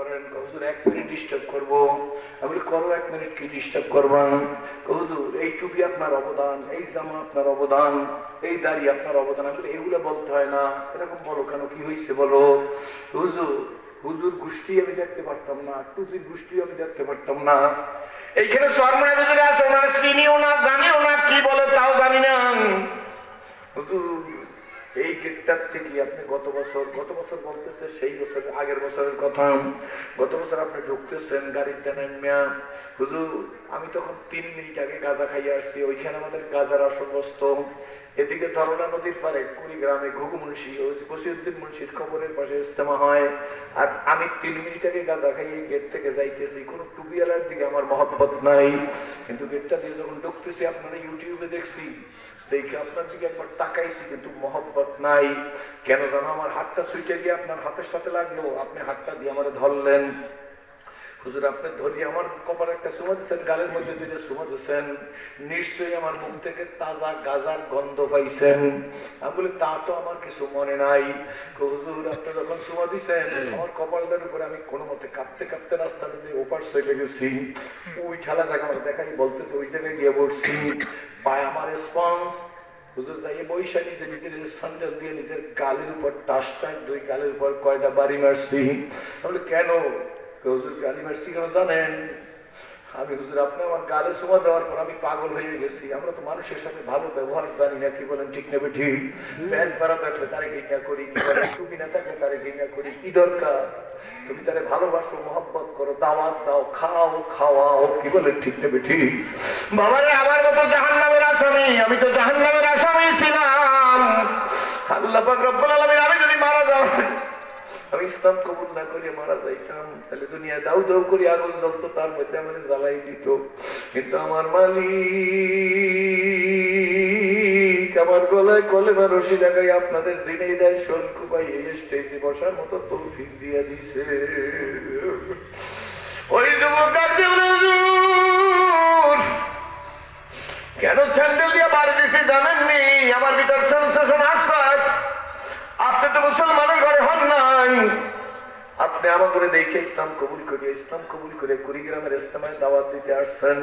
করেন হুজুর, এক মিনিট ডিস্টার্ব করব। আমি করো, এক মিনিট কি ডিস্টার্ব করবা? হুজুর, এই টুপি আপনার অবদান, এই জামা আপনার অবদান, এই দাড়ি আপনার অবদান। আমি এগুলো বলতে হয় না। এরকম বলো কেন? কি হয়েছে বলো? হুজুর হুজুর গোষ্ঠী আমি দেখতে পারতাম না টুপির গোষ্ঠী আমি দেখতে পারতাম না। এইখানে সরমনে হুজুরে আসো না চিনিও না, জানিও না, কি বলে তাও জানি না। হুজুর এই গেটটার থেকে আপনি গত বছর গত বছর বলতেছে, সেই বছর, আগের বছরের কথা। গত বছর আপনি ঢুকতেছেন গাড়িতে নামিয়া হুজুর, আমি তখন তিন মিনিট আগে গাঁজা খাইয়ে আসছি। ওইখানে আমাদের গাজার আসরগ্রস্ত এদিকে ধরলা নদীর পারে কুড়িগ্রামে ঘুঘু মুন্সি যে মুন্সির খবরের পাশে ইস্তেমা হয়। আর আমি তিন মিনিট আগে গাঁজা খাইয়ে গেট থেকে যাইতেছি। কোনো টুপিওয়ালার দিকে আমার মহব্বত নাই। কিন্তু গেটটা দিয়ে যখন ঢুকতেছি, আপনারা ইউটিউবে দেখছি। দেখে আপনার দিকে একবার তাকাইছি, কিন্তু মহব্বত নাই। কেন জানো, আমার হাতটা সুইটে গিয়ে আপনার হাতের সাথে লাগল। আপনি হাতটা দিয়ে আমার ধরলেন। হুজুর, আপনি ধরিয়ে আমার কপার একটা সুমা দিচ্ছেন গালের মধ্যে দিলে সুমা দিচ্ছেন নিশ্চয়ই আমার মুখ থেকে তাজা গাজার গন্ধ পাইছেন। আমি বলি, তা তো আমার কিছু মনে নাই। হুজুর, আপনি যখন সুমা দিচ্ছেন আমার কপালটার উপরে আমি কোনো মতে কাঁপতে কাঁপতে রাস্তাটা দিয়ে ওপার চলে গেছি। ওই ঠেলা জায়গা আমার দেখাই বলতেছে, ওই জায়গায় গিয়ে বসছি। পায় আমার স্পঞ্জ হুজুর যাইয়ে বৈশা নিজে নিজের সন্ডেল দিয়ে নিজের গালের উপর টাসটা দুই গালের উপর কয়টা বাড়ি মারছি। তাহলে কেন? হুজুর গালি জানেন। আমি হুজুর, আপনি আমার গালে সমা দেওয়ার পর আমি পাগল হয়ে গেছি। আমরা তো মানুষের সাথে ভালো ব্যবহার জানি না, কি বলেন, ঠিক নেবে ঠিক? প্যান্ট পরা থাকলে তারে ঘৃণা করি, কি বলেন, টুপি না থাকলে তারে ঘৃণা করি, কি দরকার? তুমি তারে ভালোবাসো, মহব্বত করো, দাওয়াত দাও, খাও, খাওয়াও, কি বলেন, ঠিক নেবে ঠিক? বাবারে, আমার মতো জাহান নামের আসামি, আমি তো জাহান নামের আসামি ছিলাম। আল্লাহ পাক রব্বুল আলামিন, আমি যদি মারা যাও আমি ইসলাম কবুল না করে মারা যাইতাম তাহলে দুনিয়া দাউ দাউ করে আগুন জ্বলতো তার মধ্যে আমাদের জ্বালাই দিত। কিন্তু আমার মালিক আমার গলায় কলে বা রশি লাগাই আপনাদের জিনেই দেয় শোলকু পাই এই স্টেজে বসার মতো তৌফিক দিয়ে দিছে। ওই যুবক কাঁদতে বলে, "হুজুর, কেন স্যান্ডেল দিয়ে বাড়ি দিছে জানেননি? আমার ভিতর সেন্সেশন তো মুসলমানের ঘরে হন নাই। আপনি আমার করে দেখে ইসলাম কবুল করি ইসলাম কবুল করে কুড়িগ্রামের ইসলামের দাওয়াত দিতে আসছেন।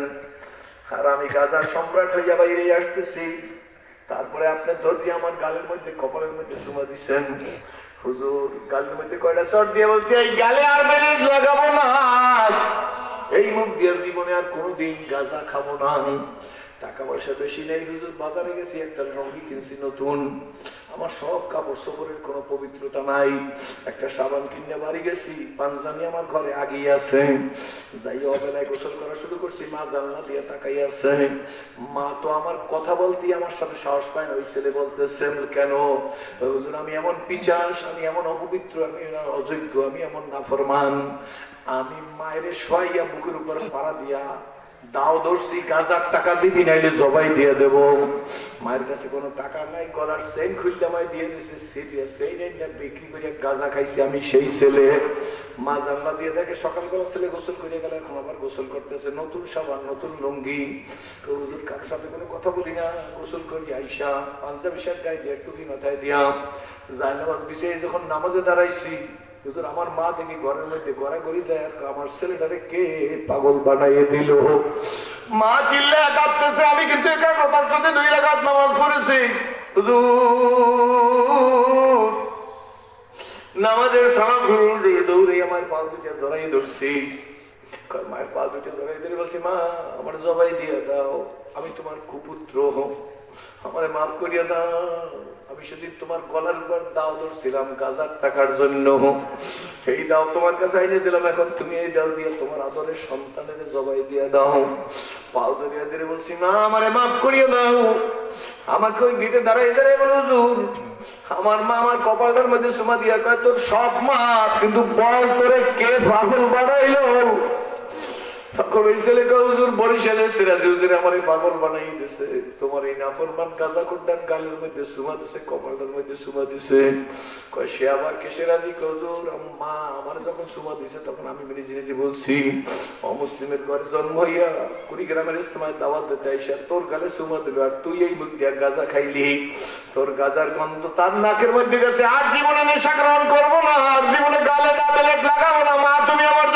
আর আমি গাজার সম্রাট হইয়া বাইরে আসতেছি। তারপরে আপনি ধরবি আমার গালের মধ্যে কপালের মধ্যে সুমা দিচ্ছেন হুজুর গালের মধ্যে কয়টা চট দিয়ে বলছে এই গালে আর বেরিয়ে লাগাবো না। এই মুখ দিয়ে জীবনে আর কোনোদিন গাজা খাব না। টাকা পয়সা বেশি নেই, হুজুর। বাজারে গেছি, একটা লঙ্গি কিনছি নতুন। আমার সব কাপড় সপরের কোনো পবিত্রতা নাই। একটা সাবান কিনে বাড়ি গেছি, পাঞ্জাবি আমার ঘরে আগেই আছে। যাই অবেলায় গোসল করা শুরু করছি, মা জানলা দিয়ে তাকাই আছে। মা তো আমার কথা বলতেই আমার সাথে সাহস পায় না, ওই ছেলে বলতেছে কেন? হুজুর, আমি এমন পিচাস, আমি এমন অপবিত্র, আমি অযোগ্য, আমি এমন নাফরমান। আমি মায়ের শোয়াইয়া বুকের উপর পাড়া দিয়া দাও ধরছি গাজার টাকা দিবি, নাইলে জবাই দিয়ে দেব। মায়ের কাছে কোনো টাকা নাই, গলার সেন খুললে আমায় দিয়ে দিছে সেটা সেই না বিক্রি করে গাজা খাইছি আমি সেই ছেলে। মা জানলা দিয়ে দেখে সকালবেলা ছেলে গোসল করে গেলে, এখন আবার গোসল করতেছে, নতুন সাবান, নতুন লুঙ্গি। তো হুজুর কারোর সাথে কোনো কথা বলি না, গোসল করি, আইসা, পাঞ্জাবি শার্ট গায়ে দিয়ে টুপি মাথায় দিয়া। জায়নামাজ বিছিয়ে যখন নামাজে দাঁড়াইছি হুজুর, আমার মা দেখি ঘরের মধ্যে গড়াগড়ি যায় আমার ছেলেটারে কে পাগল বানাইয়ে দিল? মা চিল্লে কাঁদতেছে, আমি কিন্তু দুই নামাজ পড়েছি। মা, আমার জবাই দিয়ে দাও, আমি তোমার কুপুত্র আমার মাফ করিয়া দাও। আমি সেদিন তোমার গলার উপর দাও ধরছিলাম, গাজার টাকার জন্য। এই দাও তোমার কাছে আইনে দিলাম, এখন তুমি এই দাও দিয়ে তোমার আদরের সন্তানের জবাই দিয়ে দাও। পাও ধরিয়া ধরে বলছি, মা, আমারে মাফ করিয়া দাও। আমাকে ওই গিটে দাঁড়াই দাঁড়াই বলো, হুজুর, আমার মা আমার কপালের মধ্যে সুমা দিয়া কয়, তোর সব মা কিন্তু বল তোরে কে পাগল বানাইলো? তখন আমি অমুসলিমের ঘরে জন্ম হইয়া দাওয়াত দিতে আইসা তোর গালে সুমা দিল আর তুই এই মুখ দিয়া গাজা খাইলি। তোর গাজার গন্ধ তার নাকের মধ্যে গেছে, আর জীবনে নেশা গ্রহণ করব না, আর জীবনে গালে না লাগাবো না। মা, তুমি আমার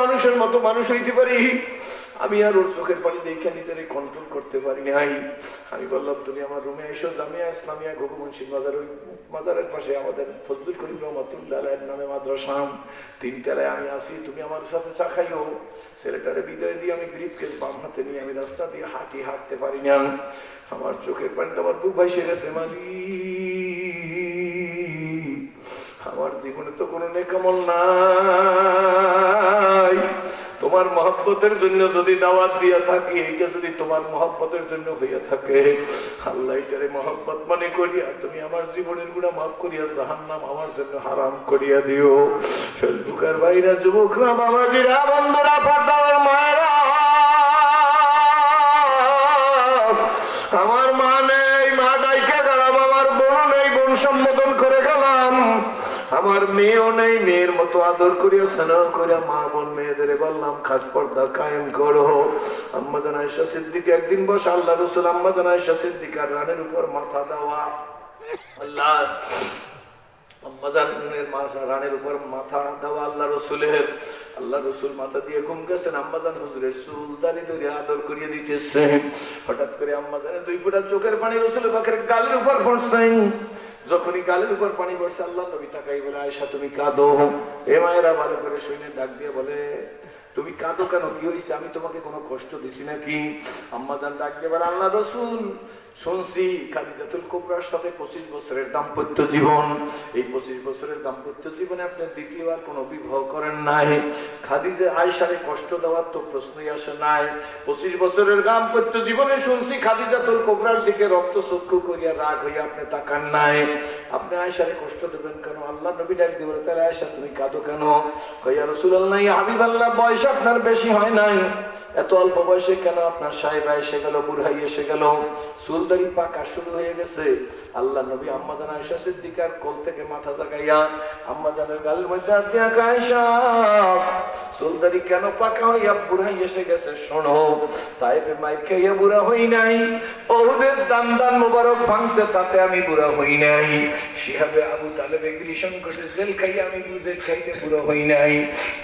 মানুষের মতো মানুষ হইতে পারি। আমি আর ওর চোখের পানি দেখে নিজের কন্ট্রোল করতে পারি নাই। আমি বললাম, তুমি আমার রুমে এসো, জামিয়া ইসলামিয়া গোপমনসি মাজার ওই মাজারের পাশে আমাদের ফজলুল করিম রহমতুল্লাহ নামে মাদ্রাসাম তিনতলায় আমি আসি তুমি আমার সাথে চা খাইও। ছেলেটারে বিদায় দিয়ে আমি গ্রিপ কেস বাম হাতে নিয়ে আমি রাস্তা দিয়ে হাঁটি হাঁটতে পারি না। আমার চোখের পানিটা আমার বুক ভাইসে গেছে মালি আমার জীবনে তো কোনো নেকামল নাই। তোমার মহব্বতের জন্য যদি দাওয়াত দিয়া থাকি, এইটা যদি তোমার মহব্বতের জন্য হইয়া থাকে। আল্লাহ এটারে মহব্বত মনে করিয়া তুমি আমার জীবনের গুণা মাফ করিয়া জাহান্নাম আমার জন্য হারাম করিয়া দিও। ফেসবুকের বাইরা যুবকরা, বাবাজিরা, বন্ধুরা ফাটাওয়ার মায়েরা, আমার মা নেই মা ডাইকে গেলাম আমার বোন নেই বোন সম্বোধন করে গেলাম আমার মেয়েও নেই, মেয়ের মতো আদর করিয়া স্নেহ করিয়া মা বোন মেয়েদের বললাম, খাস পর্দা কায়েম করো। আম্মা জান আয়েশা সিদ্দিকে একদিন বস, আল্লাহ রসুল আম্মা জান মাথা দেওয়া। আল্লাহ রানের উপর মাথা দেওয়া আল্লাহ হঠাৎ করে আম্মাজানের দুই ফোঁটা চোখের পানি রসুলের পাখের গালের উপর পড়ছেন যখনই গালের উপর পানি বসে আল্লাহ নবী তাকাই বলে আয়সা তুমি কাঁদো। এ মায়েরা ভালো করে শুনে ডাক দিয়ে বলে, তুমি কাঁদো কেন? কি হয়েছে? আমি তোমাকে কোনো কষ্ট দিছি নাকি? আম্মাজান ডাক দিয়ে বলে, আল্লাহ রসুল শুনছি খাদিজাতুল কোবরার সাথে পঁচিশ বছরের দাম্পত্য জীবন। এই পঁচিশ বছরের দাম্পত্য জীবনে আপনি দ্বিতীয়বার কোনো বিবাহ করেন নাই। খাদিজা আয়সারে কষ্ট দেওয়ার তো প্রশ্নই আসে নাই। পঁচিশ বছরের দাম্পত্য জীবনে শুনছি খাদিজাতুল কোবরার দিকে রক্ত চক্ষু করিয়া রাগ হইয়া আপনি তাকান নাই। আপনি আয়সারে কষ্ট দেবেন কেন? আল্লাহ নবী ডাক দিয়ে বলে, তাহলে আয়সা তুমি কাঁদো কেন? কইয়া রসুল্লাহ হাবিব আল্লাহ বয়স আপনার বেশি হয় নাই। এত অল্প বয়সে কেন আপনার সাহেবা এসে গেল, বুড়াই এসে গেল? চুলদারি পাকা শুরু হয়ে গেছে। আল্লাহ নবী আম্মাদান আয়সা সিদ্দিকার কোল থেকে মাথা জাগাইয়া আম্মাদানের গালের মধ্যে দিয়া কেন পাকা হইয়া বুড়াই এসে গেছে শোনো তাই মাইর খাইয়া বুড়া হই নাই। ওহুদের দান দান মোবারক ভাঙছে, তাতে আমি বুড়া হই নাই। শিহাবে আবু তালেবে গিরি সংকটে জেল খাইয়া আমি বুঝে খাইতে বুড়া হই নাই।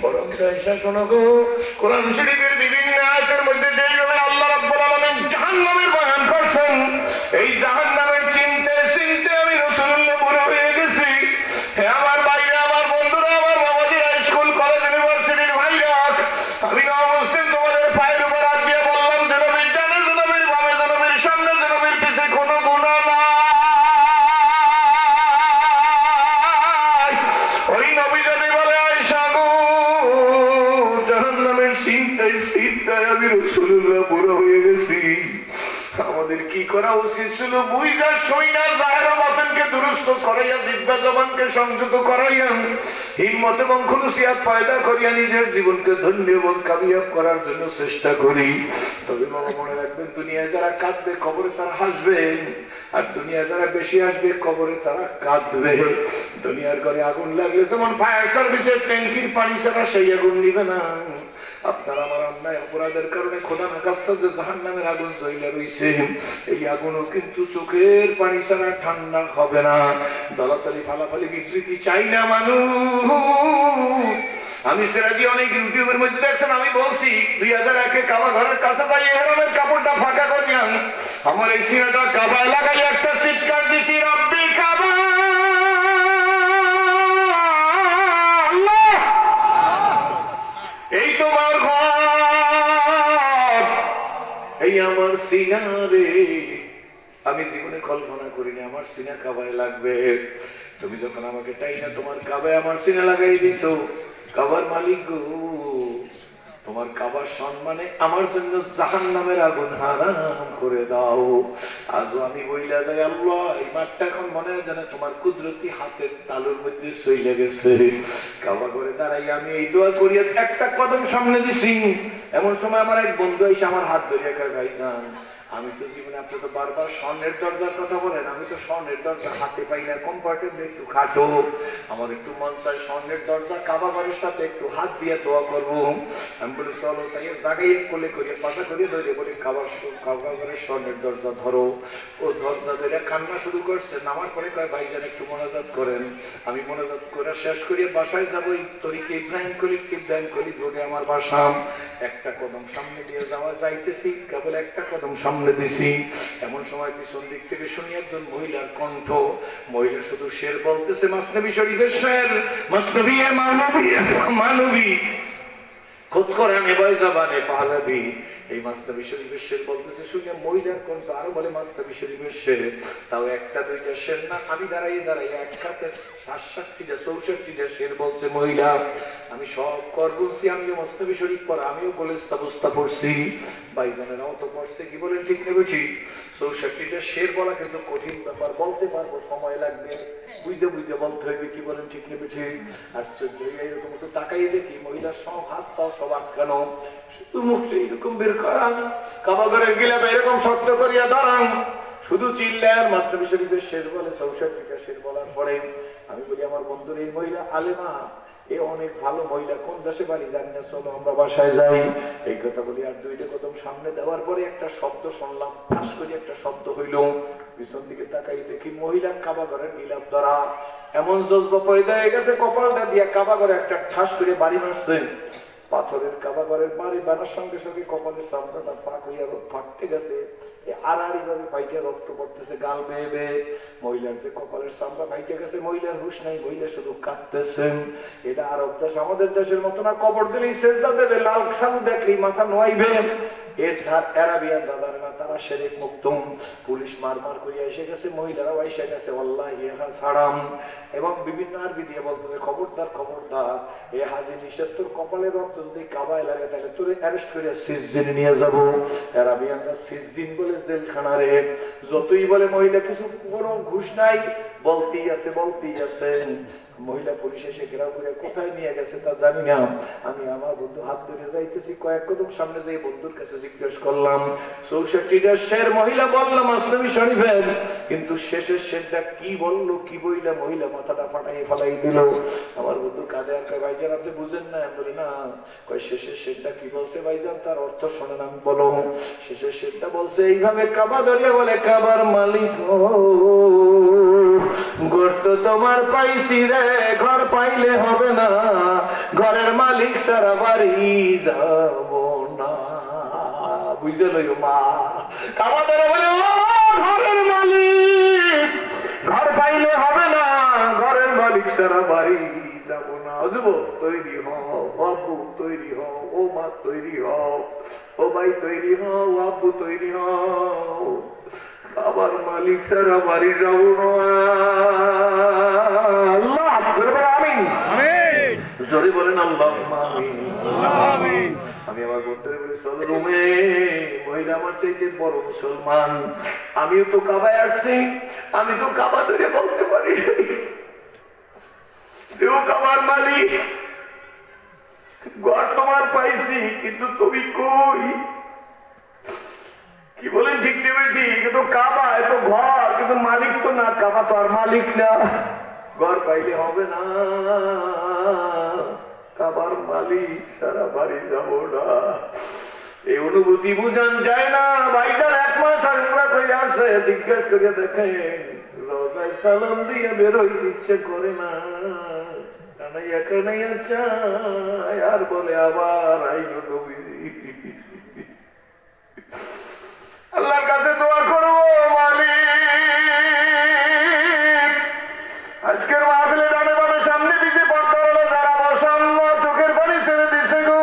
বরং গায়সা শোনো গো, কোরআন শরীফের বিভিন্ন আয়াতের মধ্যে যেইভাবে আল্লাহ বুঝা জাহের মতনকে করাইয়া জবানকে করাইয়া, হিম্মত এবং করিয়া নিজের জীবনকে ধন্য এবং করার জন্য চেষ্টা করি। তবে বাবা মনে রাখবেন, দুনিয়ায় যারা কাঁদবে, কবরে তারা হাসবেন আর দুনিয়ায় যারা বেশি আসবে, কবরে তারা কাঁদবে। দুনিয়ার ঘরে আগুন লাগলে যেমন ফায়ার সার্ভিসের ট্যাঙ্কির পানি ছাড়া সেই আগুন নিবে না। আপনার আমার অন্যায় অপরাধের কারণে খোদা না কাস্তা যে জাহান নামের আগুন জ্বলে রইছে, এই আগুনও কিন্তু চোখের পানি ছাড়া ঠান্ডা হবে না। দলাতলি ফালাফালি বিকৃতি চাই না মানুষ? আমি সিরাজি অনেক ইউটিউবের মধ্যে দেখছেন, আমি বলছি, দুই হাজার একে কাবা ঘরের কাছে তাই এহরামের কাপড়টা ফাঁকা করিয়ান। আমার এই সিনাটা কাবায় লাগাই একটা চিৎকার দিছি, রব্বি কাবা! এই সিনা রে। আমি জীবনে কল্পনা করিনি আমার সিনা কাবায় লাগবে। তুমি যখন আমাকে তাই না তোমার কাবায় আমার সিনা লাগাই দিছো? কাবার মালিক গো। তোমার কাবার সম্মানে আমার জন্য জাহান নামের আগুন হারাম করে দাও। আজও আমি বইলা যাই, আল্লাহ, এই মাঠটা এখন মনে হয় যেন তোমার কুদরতি হাতের তালুর মধ্যে সইলে গেছে। কাবা করে দাঁড়াই আমি এই দোয়া করিয়া একটা কদম সামনে দিছি। এমন সময় আমার এক বন্ধু এসে আমার হাত ধরিয়া একা গাইছান আমি তো জীবনে আপনি তো বারবার স্বর্ণের দরজার কথা বলেন, আমি তো স্বর্ণের দরজা হাতে পাই না কম্পার্টেন্ট একটু খাটো। আমার একটু মন চাই স্বর্ণের দরজা, কাবা বাড়ির সাথে একটু হাত দিয়ে দোয়া করব। আমি বলি, চলো সাই জাগাই কোলে করিয়ে পাশা করিয়ে ধরে বলি, কাবার কাবা ঘরের স্বর্ণের দরজা ধরো। ও দরজা ধরে কান্না শুরু করছে, নামার পরে কয় ভাইজান একটু মনোজাত করেন। আমি মনোজাত করে শেষ করিয়ে বাসায় যাব। তরিকে ইব্রাহিম করি ইব্রাহিম করি রোডে আমার বাসা। একটা কদম সামনে দিয়ে যাওয়া যাইতেছি, কেবল একটা কদম সামনে দিছি। এমন সময় পিছন দিক থেকে শুনি একজন মহিলার কণ্ঠ, মহিলা শুধু শের বলতেছে, মাসনবী শরীফের শের, মাসনবী মানবী মানবী। এই শের বলতেছে শুনে মহিলার কণ্ঠ আরও বলে শের, তাও একটা দুইটা শের না। আমি দাঁড়াই দাঁড়াই এক সাথে ষাট ষাটটিটা চৌষট্টিটা শের বলছে মহিলা। আমি সব কর বলছি আমিও মাস্তাবি শরীফ পর আমিও বলে অবস্থা পড়ছি। ভাইজানেরাও তো করছে কি বলেন ঠিক নেবে ঠিক চৌষট্টিটা শের বলা কিন্তু কঠিন ব্যাপার। বলতে পারব, সময় লাগবে। বুঝতে বুঝতে বলতে হইবে, কি বলেন? ঠিক নেবে ঠিক আশ্চর্য এরকম তো তাকাই দেখি মহিলার সব হাত পাও সব আটকানো। শুধু মুখটা এরকম বের করান ঘরে গিলা এরকম শক্ত করিয়া দাঁড়ান শুধু চিল্লার মাস্টার শরীফের শের বলে, চৌষট্টিটা শের বলার পরে আমি বলি, আমার বন্ধুর এই মহিলা আলেমা। এ অনেক ভালো মহিলা, কোন দেশে বাড়ি জানি না, চলো আমরা বাসায় যাই। এই কথা বলি, আর দুইটা কদম সামনে দেওয়ার পরে একটা শব্দ শুনলাম ফাঁস করে একটা শব্দ হইল। পিছন দিকে তাকাই দেখি মহিলা কাবা ঘরের নীলাপ দ্বারা এমন জজবা পয়দা হয়ে গেছে, কপালটা দিয়ে কাবা ঘরে একটা ঠাস করে বাড়ি মারছে। পাথরের কাবা ঘরের বাড়ি বানার সঙ্গে সঙ্গে কপালের সামনাটা ফাঁক হইয়া ফাটতে গেছে। গাল বেয়ে বেয়ে। মহিলার যে কপালের গেছে, মহিলার নাই, মহিলা শুধু এটা আরব আমাদের দেশের মতো না, কবর দিলেই শেষ দেবে, লাল সালু দেখলেই মাথা নোয়াইবে। এর দাদার মুক্তম, পুলিশ মার মার করিয়া এসে গেছে, মহিলারাও এসে গেছে আল্লাহ ইহা এবং বিভিন্ন আরবি দিয়ে খবরদার খবরদার, এ হাজি নিষেধ, তোর কপালে রক্ত যদি কাবায় লাগে, তাহলে তোর অ্যারেস্ট করে নিয়ে যাব। অ্যারাবিয়ানরা সিজদিন বলে জেলখানা রে। যতই বলে মহিলা, কিছু কোনো ঘুষ নাই, বলতেই আছে বলতেই আছে। মহিলা পুলিশ এসে ঘেরাও করে কোথায় নিয়ে গেছে তা জানি না। আমি আমার বন্ধু হাত ধরে যাইতেছি, কয়েক কদম সামনে যাই বন্ধুর কাছে জিজ্ঞেস করলাম চৌষট্টিটা শের মহিলা বললাম আসলামী শরীফের কিন্তু শেষের শেরটা কি বলল, কি বইলা মহিলা মাথাটা ফাটাই ফালাই দিল। আমার বন্ধু কাঁদে আর কয়, ভাইজান, আপনি বুঝেন না? বলি, না। কয় শেষের শেরটা কি বলছে ভাইজান? তার অর্থ শোনেন আমি বলো শেষের শেরটা বলছে, এইভাবে কাবা ধরিয়া বলে কাবার মালিক ও গর্ত তোমার পাইছি রে, ঘর পাইলে হবে না। ঘরের মালিক সারা বাড়ি যাব না। বুঝে লইও মা? কাবা ধরে বলে, ও ঘরের মালিক, ঘর পাইলে হবে না। ঘরের মালিক সারা বাড়ি যাব না। যুব তৈরি হও। বাবু, তৈরি হও। ও মা, তৈরি হও। ও ভাই, তৈরি হও। আব্বু তৈরি হও। বাবার মালিক সারা বাড়ি যাব না। জোরে বলেন আল্লাহ আমিন। আমি আমার বন্ধুদের বলি রুমে মহিলা আমার চাইতে বড় মুসলমান। আমিও তো কাবায় আসছি আমি তো কাবা ধরে বলতে পারি। সেও কাবার মালিক। ঘর তোমার পাইছি কিন্তু তুমি কই? কি বলেন ঠিক ঠিক কিন্তু কাবা এত ঘর, কিন্তু মালিক তো না, কাবা তো আর মালিক না। ঘর পাইলে হবে না। কাবার মালিক সারা বাড়ি যাব না। এই অনুভূতি বুঝান যায় না। ভাইজান এক মাস আমরা করে আসে, জিজ্ঞেস করে দেখে রোজায় সালাম দিয়ে বেরোই ইচ্ছে করে না। আর বলে আবার আইলো নবীজি। আল্লাহর কাছে দোয়া করব, মালিক। আজকের মাহফিলে ডানে বামে সামনে পিছিয়ে পড়তে হলো যারা বসান, চোখের পানি ছেড়ে দিছে গো।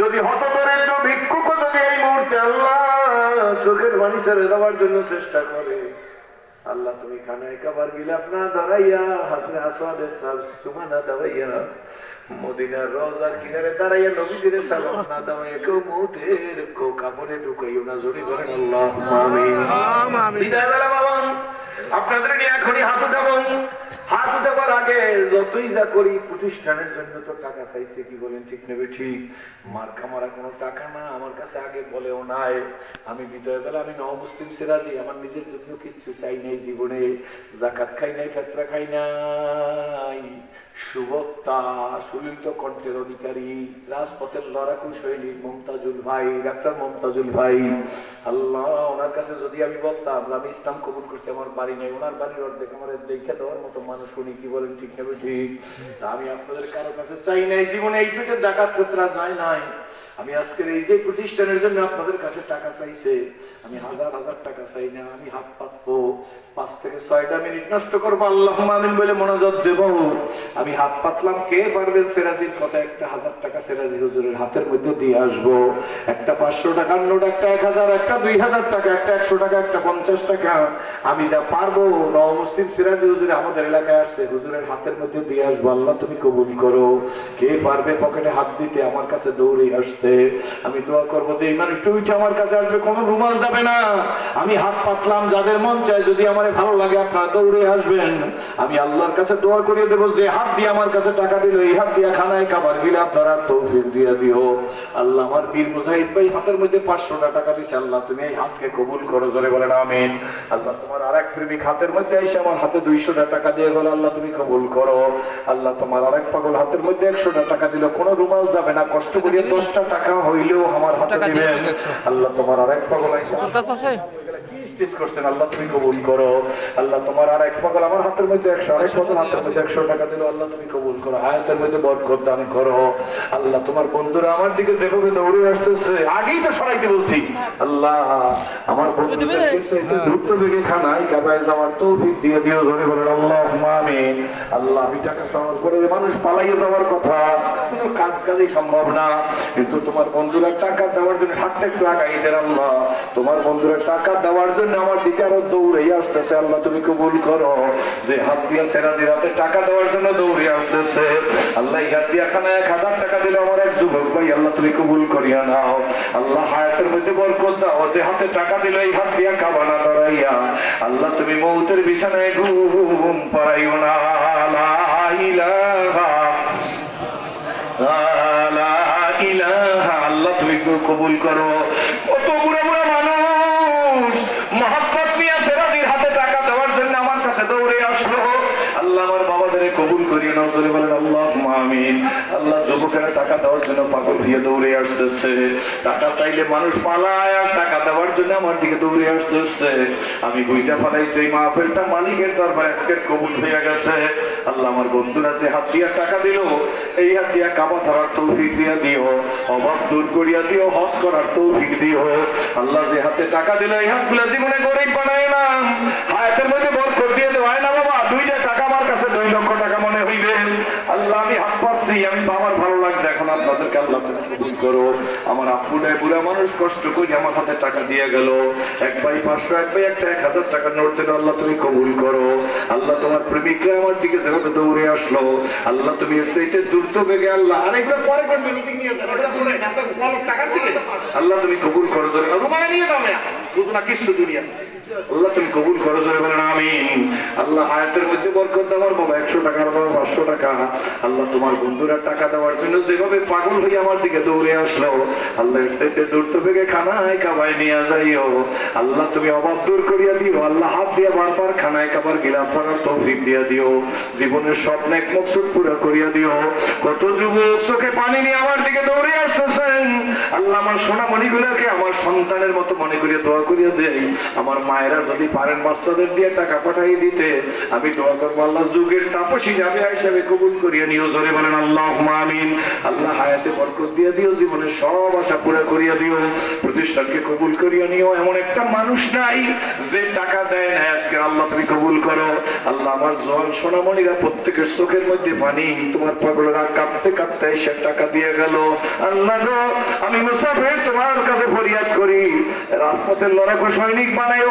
যদি হত দরিদ্র ভিক্ষুক যদি এই মুহূর্তে আল্লাহ চোখের পানি ছেড়ে দেওয়ার জন্য চেষ্টা করে, আল্লাহ তুমি খানায় কাবার বিলাপ না দাঁড়াইয়া হাসনে আসওয়াদের সাল সুমানা দাঁড়াইয়া মদিনার রোজার কিনারে দাঁড়াইয়া নবীদের সালাম না দাঁড়াইয়া কেউ মুহূর্তের কেউ কাপড়ে ঢুকাইও না জোরে করেন আল্লাহ আমিন। বিদায় বেলা বাবা আপনাদের নিয়ে এখনই হাত উঠাবো। হাত উঠাবার আগে যতই যা করি প্রতিষ্ঠানের জন্য তো টাকা চাইছে কি বলেন ঠিক নেবে ঠিক। মারা কোনো টাকা না আমার কাছে আগে বলেও নাই। আমি বিদয় বেলা আমি নব মুসলিম সিরাজি আমার নিজের জন্য কিছু চাই নাই জীবনে। জাকাত খাই নাই ফেতরা খাই নাই। সুবক্তা সুলিত কণ্ঠের অধিকারী। রাজপথের লড়াকু শৈলী মমতাজুল ভাই, ডাক্তার মমতাজুল ভাই। আল্লাহ, ওনার কাছে যদি আমি বলতাম, আমি ইসলাম কবুল করছি, আমার বাড়ি নেই, ওনার বাড়ির অর্ধেক আমার দেখে দেওয়ার মতো মানুষ উনি, কি বলেন, ঠিক হবে ঠিক আমি আপনাদের কারও কাছে চাই নাই, জীবনে এই পেটে জাকাত যায় নাই। আমি আজকের এই যে প্রতিষ্ঠানের জন্য আপনাদের কাছে টাকা চাইছে, আমি হাজার হাজার টাকা চাই না, আমি হাত পাতবো। পাঁচ থেকে ছয়টা মিনিট নষ্ট করব আল্লাহ আমিন বলে মনোযোগ দেব। আমি হাত পাতলাম, কে পারবেন সেরাজির কথা? একটা হাজার টাকা সেরাজি হুজুরের হাতের মধ্যে দিয়ে আসব। একটা পাঁচশো টাকার নোট একটা এক হাজার, একটা দুই হাজার টাকা, একটা একশো টাকা, একটা পঞ্চাশ টাকা। আমি যা পারব নব মুসলিম সিরাজি হুজুরে আমাদের এলাকায় আসছে, হুজুরের হাতের মধ্যে দিয়ে আসব। আল্লাহ তুমি কবুল করো। কে পারবে পকেটে হাত দিতে? আমার কাছে দৌড়ে আসতে। আমি দোয়া করব যে এই মানুষটা উঠে আমার কাছে আসবে, কোনো রুমাল যাবে না। আমি হাত পাতলাম, যাদের মন চায় যদি আমার ভালো লাগে আপনারা দৌড়ে আসবেন। আমি আল্লাহর কাছে দোয়া করিয়ে দেবো যে হাত দিয়ে আমার কাছে টাকা দিল, এই হাত দিয়ে খানায় খাবার গিলে আপনারা তৌফিক দিয়ে দিও। আল্লাহ আমার বীর মুজাহিদ ভাই হাতের মধ্যে পাঁচশোটা টাকা দিছে, আল্লাহ তুমি এই হাতকে কবুল করো, জোরে বলেন আমিন। আল্লাহ তোমার আরেক প্রেমিক হাতের মধ্যে এসে আমার হাতে দুইশোটা টাকা দিয়ে গেল আল্লাহ তুমি কবুল করো। আল্লাহ তোমার আরেক পাগল হাতের মধ্যে একশোটা টাকা দিল, কোনো রুমাল যাবে না, কষ্ট করিয়ে দশটা টাকা হইলেও আমার হাতে টাকা দিবেন। আল্লাহ তোমার আরেক পাগল আছে? স্টেজ করছেন আল্লাহ তুমি কবুল করো। আল্লাহ তোমার আর এক পাগল আমার হাতের মধ্যে একশো আরেক পাগল হাতের মধ্যে একশো টাকা দিল আল্লাহ তুমি কবুল করো হায়াতের মধ্যে বরকত দান করো। আল্লাহ তোমার বন্ধুরা আমার দিকে যেভাবে দৌড়ে আসতেছে আগেই তো সরাইতে বলছি। আল্লাহ আমার দ্রুত বেগে খানায় কাবায় যাওয়ার তৌফিক দিয়ে দিও ধরে বলেন আল্লাহ আমিন। আল্লাহ আমি টাকা সবার করে মানুষ পালাইয়ে যাওয়ার কথা। কাজ কাজই সম্ভব না। কিন্তু তোমার বন্ধুরা টাকা দেওয়ার জন্য হাতটা একটু আগাই দেন আল্লাহ। তোমার বন্ধুরা টাকা দেওয়ার জন্য আমার দিকে আরও দৌড়ে আসতেছে। আল্লাহ, তুমি কবুল করো। যে হাত দিয়া সেরাদির হাতে টাকা দেওয়ার জন্য দৌড়ে আসতেছে। আল্লাহ হাত দিয়া খানা এক হাজার টাকা দিলে আমার এক যুবক ভাই, আল্লাহ, তুমি কবুল করিয়া নাও। আল্লাহ, হায়াতের মধ্যে বরকত দাও। যে হাতে টাকা দিল, এই হাত দিয়া কাবানা দাঁড়াইয়া আল্লাহ, তুমি মৌতের বিছানায় ঘুম পারাইও না। আল্লাহ, তুমি কবুল করো। মহাব্বত নিয়ে সেরাজির হাতে টাকা দেওয়ার জন্য আমার কাছে দৌড়ে আসলো। আল্লাহ আমার বাবাদের কবুল করিয়ে নাও বলে বলেন যুবকেরা টাকা দেওয়ার জন্য পাগল হয়ে দৌড়ে আসতেছে। টাকা চাইলে মানুষ পালায় আর টাকা দেওয়ার জন্য আমার দিকে দৌড়ে আসতেছে। আমি বুঝা ফেলাইছি, এই মাহফিলটা মালিকের দরবারে আজকে কবুল হয়ে গেছে। আল্লাহ আমার বন্ধুরা যে হাত দিয়া টাকা দিল, এই হাত দিয়া কাবা ধরার তৌফিক দিয়া দিও, অভাব দূর করিয়া দিও, হজ করার তৌফিক দিও। আল্লাহ যে হাতে টাকা দিল, এই হাতগুলো জীবনে গরিব বানায় না। হায়াতের মধ্যে বরকত দিয়ে হয় না বাবা, দুইটা টাকা আমার কাছে, দুই লক্ষ টাকা মনে হইবে। আল্লাহ আমি হাত পাচ্ছি, আমি আমার ভালো লাগছে এখন আপনাদেরকে আল্লাহ তুমি কবুল করো। আমার আপুটাই বুড়া মানুষ কষ্ট করে আমার হাতে টাকা দিয়ে গেল। এক ভাই পাঁচশো, এক ভাই একটা, এক হাজার টাকা নোট দিল, আল্লাহ তুমি কবুল করো। আল্লাহ তোমার প্রেমিকরা আমার দিকে যেভাবে দৌড়ে আসলো, আল্লাহ তুমি এর দ্রুত বেগে আল্লাহ আরেকবার পরে। আল্লাহ তুমি কবুল করো জোরে নিয়ে যাও না কিছু দুনিয়া। আল্লাহ তুমি কবুল বলেন আল্লাহ মধ্যে বরকত দেওয়ার বাবা, একশো টাকার বাবা, পাঁচশো টাকা। আল্লাহ তোমার বন্ধুরা টাকা দেওয়ার জন্য যেভাবে পাগল হয়ে আমার দিকে দৌড়ে আসলো, আল্লাহ দূর তো খানায় কাবায় নিয়ে আল্লাহ তুমি অভাব দূর করিয়া দিও, আল্লাহ হাত দিয়ে বারবার খানায় কাবার গিলাম করার তৌফিক দিয়া দিও। জীবনের স্বপ্ন এক মকসুদ পুরো করিয়া দিও। কত যুবক চোখে পানি নিয়ে আমার দিকে দৌড়ে আসতেছেন। আল্লাহ আমার সোনা মণিগুলোকে আমার সন্তানের মতো মনে করিয়া দোয়া করিয়া দেয় আমার মায়েরা যদি পারেন বাচ্চাদের দিয়ে টাকা পাঠাই দিতে, আমি দোয়া করব আল্লাহ যুগের তাপসী যাবে হিসাবে কবুল করিয়া নিও। জোরে বলেন আল্লাহ আমিন। আল্লাহ হায়াতে বরকত দিয়ে দিও, জীবনের সব আশা পুরা করিয়া দিও। প্রতিষ্ঠানকে কবুল করিয়া নিও। এমন একটা মানুষ নাই যে টাকা দেয় না আজকে আল্লাহ তুমি কবুল করো। আল্লাহ আমার জোয়ান সোনামণিরা প্রত্যেকের চোখের মধ্যে পানি, তোমার পাগলরা কাঁপতে কাঁপতে এসে টাকা দিয়ে গেল। আল্লাহ আমি মুসাফির তোমার কাছে ফরিয়াদ করি। রাজপথের লড়াকু সৈনিক বানাইও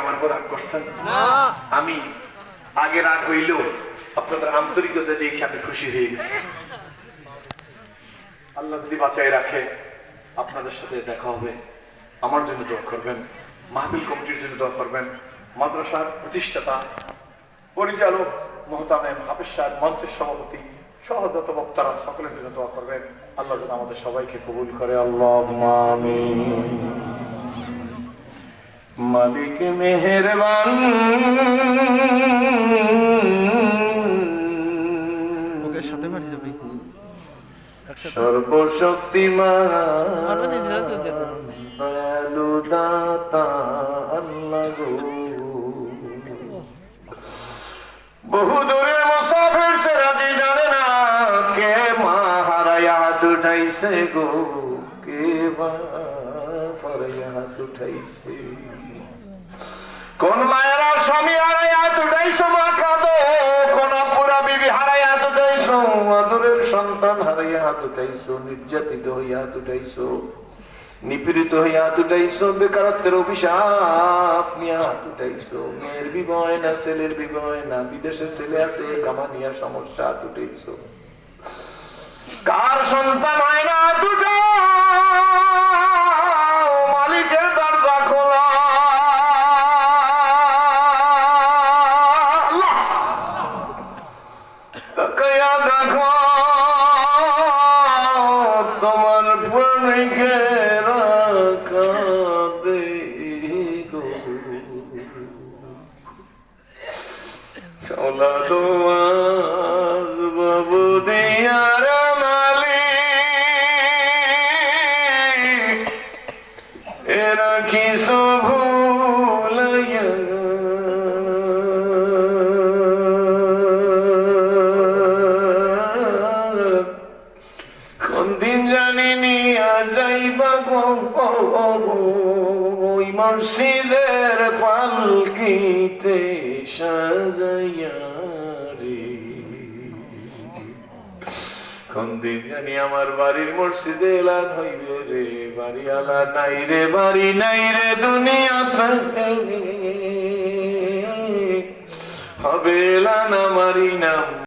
আমার উপর রাগ করছেন? আমি আগে রাগ হইলেও আপনাদের আন্তরিকতা দেখে আমি খুশি হয়ে গেছি। আল্লাহ যদি বাঁচাই রাখে আপনাদের সাথে দেখা হবে। আমার জন্য দোয়া করবেন মাহবিল কমিটির জন্য দোয়া করবেন। মাদ্রাসার প্রতিষ্ঠাতা পরিচালক মোহতামেম হাফিজ সাহেব মঞ্চের সভাপতি সহ যত বক্তারা সকলের জন্য দোয়া করবেন। আল্লাহ যেন আমাদের সবাইকে কবুল করে। আল্লাহ মালিক মেহেরবান। ওকে সাথে বাড়ি যাবি সর্বশক্তিমান। দয়ালু দাতা আল্লাহ বহু দূরের মুসাফির সে রাজি জানে না কে মা হারায়া হাত উঠাইছে গো কে হারায়া হাত উঠাইছে। কোন মায়েরা স্বামী হারাই হাত উঠাইছো মা কাঁদো কোন পুরা বিবি হারাই হাত উঠাইছো আদরের সন্তান হারাই হাত উঠাইছো নির্যাতিত হইয়া উঠাইছো নিপীড়িত হইয়া উঠাইছো বেকারত্বের অভিশাপ নিয়ে উঠাইছো মেয়ের বিবয় না ছেলের বিবয় না বিদেশে ছেলে আছে কামানিয়া সমস্যা উঠাইছো কার সন্তান হয় না হাত কিছু কোন দিন জানি আমার বাড়ির মসজিদে এলান হইবে রে বাড়ি আলা নাই রে, বাড়ি নাই রে, দুনিয়া হবে এলান আমারই নাম।